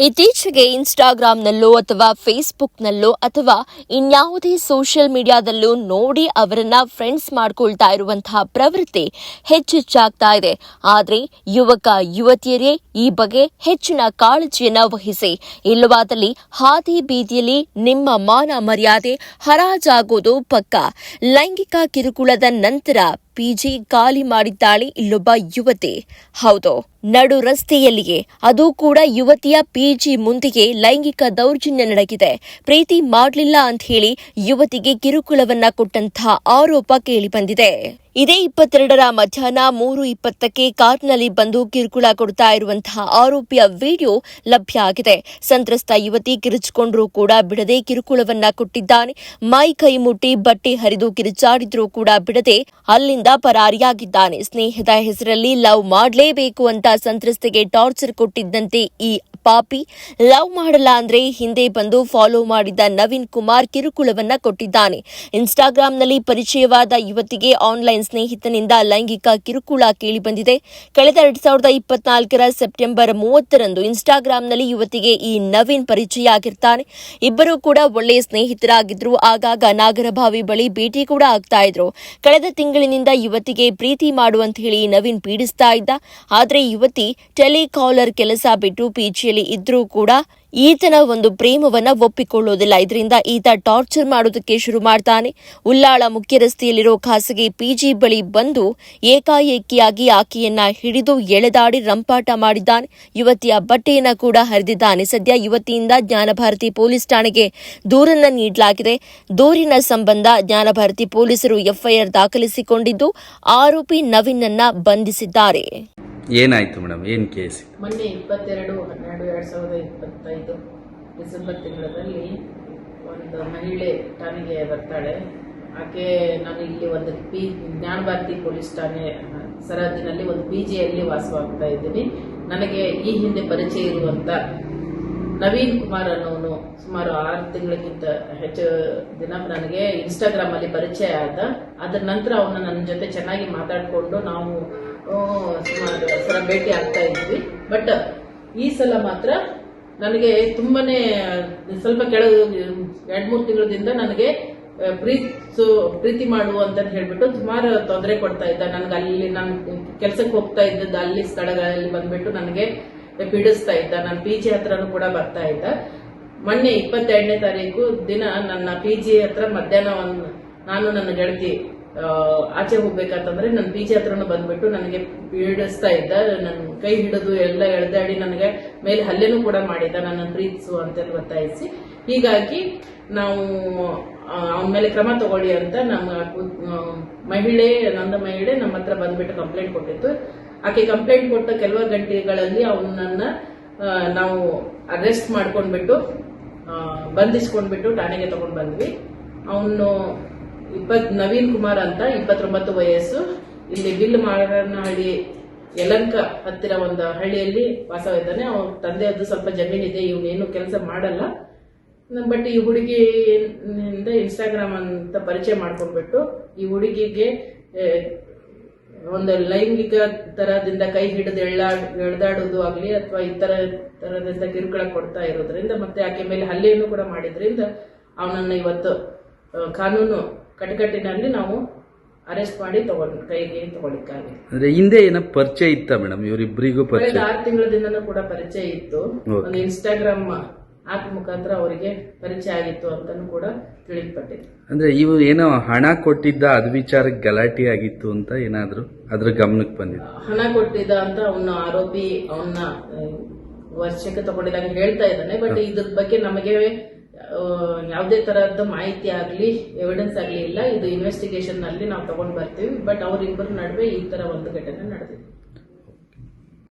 ಇತ್ತೀಚೆಗೆ ಇನ್ಸ್ಟಾಗ್ರಾಂನಲ್ಲೋ ಅಥವಾ ಫೇಸ್ಬುಕ್ನಲ್ಲೋ ಅಥವಾ ಇನ್ಯಾವುದೇ ಸೋಷಿಯಲ್ ಮೀಡಿಯಾದಲ್ಲೂ ನೋಡಿ ಅವರನ್ನ ಫ್ರೆಂಡ್ಸ್ ಮಾಡ್ಕೊಳ್ತಾ ಇರುವಂತಹ ಪ್ರವೃತ್ತಿ ಹೆಚ್ಚೆಚ್ಚಾಗ್ತಾ ಇದೆ. ಆದರೆ ಯುವಕ, ಯುವತಿಯರೇ ಈ ಬಗ್ಗೆ ಹೆಚ್ಚಿನ ಕಾಳಜಿಯನ್ನು ವಹಿಸಿ. ಇಲ್ಲವಾದಲ್ಲಿ ಹಾದಿ ಬೀದಿಯಲ್ಲಿ ನಿಮ್ಮ ಮಾನ ಮರ್ಯಾದೆ ಹರಾಜಾಗೋದು ಪಕ್ಕ. ಲೈಂಗಿಕ ಕಿರುಕುಳದ ನಂತರ ಪಿಜಿ ಖಾಲಿ ಮಾಡಿದ್ದಾಳೆ ಇಲ್ಲೊಬ್ಬ ಯುವತಿ. ಹೌದು, ನಡು ರಸ್ತೆಯಲ್ಲಿಯೇ. ಅದು ಕೂಡ ಯುವತಿಯ ಪಿಜಿ ಮುಂದಿಗೆ ಲೈಂಗಿಕ ದೌರ್ಜನ್ಯ ನಡೆಗಿದೆ ಪ್ರೀತಿ ಮಾಡಲಿಲ್ಲ ಅಂತ ಹೇಳಿ ಯುವತಿಗೆ ಕಿರುಕುಳವನ್ನ ಕೊಟ್ಟಂತಹ ಆರೋಪ ಕೇಳಿಬಂದಿದೆ. ಇದೇ ಇಪ್ಪತ್ತೆರಡರ ಮಧ್ಯಾಹ್ನ ಮೂರು ಇಪ್ಪತ್ತಕ್ಕೆ ಕಾರ್ನಲ್ಲಿ ಬಂದು ಕಿರುಕುಳ ಕೊಡ್ತಾ ಇರುವಂತಹ ಆರೋಪಿಯ ವಿಡಿಯೋ ಲಭ್ಯ ಆಗಿದೆ. ಸಂತ್ರಸ್ತ ಯುವತಿ ಕಿರುಚಿಕೊಂಡರೂ ಕೂಡ ಬಿಡದೆ ಕಿರುಕುಳವನ್ನ ಕೊಟ್ಟಿದ್ದಾನೆ. ಮೈ ಕೈ ಮುಟ್ಟಿ ಬಟ್ಟೆ ಹರಿದು ಕಿರುಚಾಡಿದ್ರೂ ಕೂಡ ಬಿಡದೆ ಅಲ್ಲಿಂದ ಪರಾರಿಯಾಗಿದ್ದಾನೆ. ಸ್ನೇಹದ ಹೆಸರಲ್ಲಿ ಲವ್ ಮಾಡಲೇಬೇಕು ಅಂತ ಸಂತ್ರಸ್ತೆಗೆ ಟಾರ್ಚರ್ ಕೊಟ್ಟಿದ್ದಂತೆ ಈ ಪಾಪಿ. ಲವ್ ಮಾಡಲ್ಲ ಅಂದ್ರೆ ಹಿಂದೆ ಬಂದು ಫಾಲೋ ಮಾಡಿದ್ದ ನವೀನ್ ಕುಮಾರ್ ಕಿರುಕುಳವನ್ನ ಕೊಟ್ಟಿದ್ದಾನೆ. ಇನ್ಸ್ಟಾಗ್ರಾಂನಲ್ಲಿ ಪರಿಚಯವಾದ ಯುವತಿಗೆ ಆನ್ಲೈನ್ ಸ್ನೇಹಿತನಿಂದ ಲೈಂಗಿಕ ಕಿರುಕುಳ ಕೇಳಿಬಂದಿದೆ. ಕಳೆದ ಎರಡ್ ಸಾವಿರದ ಇಪ್ಪತ್ನಾಲ್ಕರ ಸೆಪ್ಟೆಂಬರ್ ಮೂವತ್ತರಂದು ಇನ್ಸ್ಟಾಗ್ರಾಂನಲ್ಲಿ ಯುವತಿಗೆ ಈ ನವೀನ್ ಪರಿಚಯ ಆಗಿರ್ತಾನೆ. ಇಬ್ಬರು ಕೂಡ ಒಳ್ಳೆಯ ಸ್ನೇಹಿತರಾಗಿದ್ರು. ಆಗಾಗ ನಾಗರಭಾವಿ ಬಳಿ ಭೇಟಿ ಕೂಡ ಆಗ್ತಾ ಇದ್ರು. ಕಳೆದ ತಿಂಗಳಿನಿಂದ ಯುವತಿಗೆ ಪ್ರೀತಿ ಮಾಡುವಂತ ಹೇಳಿ ನವೀನ್ ಪೀಡಿಸ್ತಾ ಇದ್ದ. ಆದರೆ ಯುವತಿ ಟೆಲಿಕಾಲರ್ ಕೆಲಸ ಬಿಟ್ಟು ಪಿಜಿಯಲ್ಲಿ ಇದ್ರೂ ಕೂಡ ಈತನ ಒಂದು ಪ್ರೇಮವನ್ನ ಒಪ್ಪಿಕೊಳ್ಳೋದಿಲ್ಲ. ಇದರಿಂದ ಈತ ಟಾರ್ಚರ್ ಮಾಡೋದಕ್ಕೆ ಶುರು ಮಾಡ್ತಾನೆ. ಉಲ್ಲಾಳ ಮುಖ್ಯ ರಸ್ತೆಯಲ್ಲಿರೋ ಖಾಸಗಿ ಪಿಜಿ ಬಳಿ ಬಂದು ಏಕಾಏಕಿಯಾಗಿ ಆಕೆಯನ್ನ ಹಿಡಿದು ಎಳೆದಾಡಿ ರಂಪಾಟ ಮಾಡಿದ್ದಾನೆ. ಯುವತಿಯ ಬಟ್ಟೆಯನ್ನ ಕೂಡ ಹರಿದಿದ್ದಾನೆ. ಸದ್ಯ ಯುವತಿಯಿಂದ ಜ್ಞಾನಭಾರತಿ ಪೊಲೀಸ್ ಠಾಣೆಗೆ ದೂರನ್ನ ನೀಡಲಾಗಿದೆ. ದೂರಿನ ಸಂಬಂಧ ಜ್ಞಾನಭಾರತಿ ಪೊಲೀಸರು ಎಫ್ಐಆರ್ ದಾಖಲಿಸಿಕೊಂಡಿದ್ದು, ಆರೋಪಿ ನವೀನನ್ನ ಬಂಧಿಸಿದ್ದಾರೆ. ಏನಾಯ್ತು ಮೇಡಮ್? ಏನು ಕೇಸ್ ಮೊನ್ನೆ ಇಪ್ಪತ್ತೆರಡು, ಹನ್ನೆರಡು, ಎರಡು ಸಾವಿರದ ಇಪ್ಪತ್ತೈದು ಡಿಸೆಂಬರ್ ತಿಂಗಳಲ್ಲಿ ಒಂದು ಮಹಿಳೆ ಠಾಣೆಗೆ ಬರ್ತಾಳೆ. ಆಕೆ ನಾನು ಇಲ್ಲಿ ಒಂದು ಪಿ ಜ್ಞಾನಭಾರತಿ ಪೊಲೀಸ್ ಠಾಣೆ ಸರಹದ್ದಿನಲ್ಲಿ ಒಂದು ಪಿ ಜಿಯಲ್ಲಿ ವಾಸವಾಗ್ತಾ ಇದ್ದೀನಿ. ನನಗೆ ಈ ಹಿಂದೆ ಪರಿಚಯ ಇರುವಂತ ನವೀನ್ ಕುಮಾರ್ ಅನ್ನೋನು ಸುಮಾರು ಆರು ತಿಂಗಳಿಗಿಂತ ಹೆಚ್ಚು ದಿನ ನನಗೆ ಇನ್ಸ್ಟಾಗ್ರಾಮ್ ಅಲ್ಲಿ ಪರಿಚಯ ಆದ. ಅದರ ನಂತರ ಅವನು ನನ್ನ ಜೊತೆ ಚೆನ್ನಾಗಿ ಮಾತಾಡಿಕೊಂಡು ನಾವು ಸುಮಾರು ಸಲ ಭೇಟಿ ಆಗ್ತಾ ಇದ್ವಿ. ಬಟ್ ಈ ಸಲ ಮಾತ್ರ ನನಗೆ ತುಂಬಾನೇ, ಸ್ವಲ್ಪ ಕೆಳಗೆ, ಎರಡ್, ಮೂರು ತಿಂಗಳಿಂದ ನನಗೆ ಪ್ರೀತಿ ಪ್ರೀತಿಸು ಪ್ರೀತಿ ಮಾಡು ಅಂತ ಹೇಳ್ಬಿಟ್ಟು ಸುಮಾರು ತೊಂದರೆ ಕೊಡ್ತಾ ಇದ್ದ. ನನಗೆ ಅಲ್ಲಿ, ನಾನು ಕೆಲ್ಸಕ್ಕೆ ಹೋಗ್ತಾ ಇದ್ದದ್ದು ಅಲ್ಲಿ ಸ್ಥಳಗಳಲ್ಲಿ ಬಂದ್ಬಿಟ್ಟು ನನಗೆ ಪೀಡಿಸ್ತಾ ಇದ್ದ. ನನ್ನ ಪಿ ಜಿ ಹತ್ರನೂ ಕೂಡ ಬರ್ತಾ ಇದ್ದ. ಮೊನ್ನೆ ಇಪ್ಪತ್ತೆರಡನೇ ತಾರೀಕು ದಿನ ನನ್ನ ಪಿ ಜಿ ಹತ್ರ ಮಧ್ಯಾಹ್ನ ನಾನು ನನ್ನ ಗೆಳತಿ ಆಚೆ ಹೋಗ್ಬೇಕಂತಂದ್ರೆ ನನ್ನ ಪಿ ಜಿ ಹತ್ರನೂ ಬಂದ್ಬಿಟ್ಟು ನನಗೆ ಪೀಡಿಸ್ತಾ ಇದ್ದ ನನ್ನ ಕೈ ಹಿಡಿದು ಎಲ್ಲ ಎಳೆದಾಡಿ ನನಗೆ ಮೇಲೆ ಹಲ್ಲೆನೂ ಕೂಡ ಮಾಡಿದ್ದ ನನ್ನ ಪ್ರೀತಿಸು ಅಂತ ಒತ್ತಾಯಿಸಿ ಹೀಗಾಗಿ ನಾವು ಅವನ ಮೇಲೆ ಕ್ರಮ ತಗೊಳ್ಳಿ ಅಂತ ನಮ್ಮ ಮಹಿಳೆ, ನಂದ ಮಹಿಳೆ ನಮ್ಮ ಹತ್ರ ಬಂದ್ಬಿಟ್ಟು ಕಂಪ್ಲೇಂಟ್ ಕೊಟ್ಟಿತ್ತು. ಆಕೆ ಕಂಪ್ಲೇಂಟ್ ಕೊಟ್ಟ ಕೆಲವು ಗಂಟೆಗಳಲ್ಲಿ ಅವನನ್ನ ನಾವು ಅರೆಸ್ಟ್ ಮಾಡ್ಕೊಂಡ್ಬಿಟ್ಟು ಬಂಧಿಸ್ಕೊಂಡ್ಬಿಟ್ಟು ಠಾಣೆಗೆ ತಗೊಂಡ್ ಬಂದ್ವಿ. ಅವನು ಇಪ್ಪತ್, ನವೀನ್ ಕುಮಾರ್ ಅಂತ ಇಪ್ಪತ್ತೊಂಬತ್ತು ವಯಸ್ಸು. ಇಲ್ಲಿ ಬಿಲ್ ಮಾರನಹಳ್ಳಿ ಯಲಂಕ ಹತ್ತಿರ ಒಂದು ಹಳ್ಳಿಯಲ್ಲಿ ವಾಸವಿದ್ದಾನೆ. ಅವ್ರ ತಂದೆಯದ್ದು ಸ್ವಲ್ಪ ಜಮೀನಿದೆ, ಇವನೇನು ಕೆಲಸ ಮಾಡಲ್ಲ. ಬಟ್ ಈ ಹುಡುಗಿಯಿಂದ ಇನ್ಸ್ಟಾಗ್ರಾಮ್ ಅಂತ ಪರಿಚಯ ಮಾಡ್ಕೊಂಡ್ಬಿಟ್ಟು ಈ ಹುಡುಗಿಗೆ ಒಂದು ಲೈಂಗಿಕ ತರದಿಂದ ಕೈ ಹಿಡಿದು ಎಳ್ಳಾ ಎಳ್ದಾಡೋದು ಆಗ್ಲಿ ಅಥವಾ ಈ ತರ ತರದಿಂದ ಕಿರುಕುಳ ಕೊಡ್ತಾ ಇರೋದ್ರಿಂದ ಮತ್ತೆ ಆಕೆ ಮೇಲೆ ಹಲ್ಲೆಯನ್ನು ಕೂಡ ಮಾಡಿದ್ರಿಂದ ಅವನನ್ನ ಇವತ್ತು ಕಾನೂನು ಕಟಕಟ್ಟಿನಲ್ಲಿ ನಾವು ಅರೆಸ್ಟ್ ಮಾಡಿ ತಗೊಂಡ್ ಕೈಗೆ ತಗೊಳ್ಳಿಕ್ಕಾಗಿ. ಅಂದ್ರೆ ಹಿಂದೆ ಏನೋ ಪರಿಚಯ ಇತ್ತ ಮೇಡಮ್ ಇವರಿಬ್ಬರಿಗೂ ಕಳೆದ ಪರಿಚಯ? ಆರು ತಿಂಗಳದಿಂದನೂ ಕೂಡ ಪರಿಚಯ ಇತ್ತು. Okay. ಒಂದು ಇನ್ಸ್ಟಾಗ್ರಾಮ್ ಆಪ್ ಮುಖಾಂತರ ಅವರಿಗೆ ಪರಿಚಯ ಆಗಿತ್ತು ಅಂತಾನು ಕೂಡ ತಿಳಿಲ್ಪಟ್ಟಿದೆ ಅಂದ್ರೆ ಇವು ಏನೋ ಹಣ ಕೊಟ್ಟಿದ್ದ ಅದ್ ವಿಚಾರಕ್ಕೆ ಗಲಾಟೆ ಆಗಿತ್ತು ಅಂತ ಏನಾದ್ರು ಅದ್ರ ಗಮನಕ್ಕೆ ಬಂದಿದೆ? ಹಣ ಕೊಟ್ಟಿದ್ದ ಅಂತ ಅವನ ಆರೋಪಿ ಅವನ್ನ ವರ್ಷಕ್ಕೆ ತಗೊಂಡಿದ್ದಾಗ ಹೇಳ್ತಾ ಇದ್ದಾನೆ ಬಟ್ ಇದ್ರ ಬಗ್ಗೆ ನಮಗೆ ಯಾವುದೇ ತರಹದ ಮಾಹಿತಿ ಆಗಲಿ ಎವಿಡೆನ್ಸ್ ಆಗಲಿ ಇಲ್ಲ. ಇದು ಇನ್ವೆಸ್ಟಿಗೇಷನ್ನಲ್ಲಿ ನಾವು ತಗೊಂಡು ಬರ್ತೀವಿ. ಬಟ್ ಅವರಿಬ್ಬರ ನಡುವೆ ಈ ತರ ಒಂದು ಘಟನೆ ನಡೆದಿದೆ.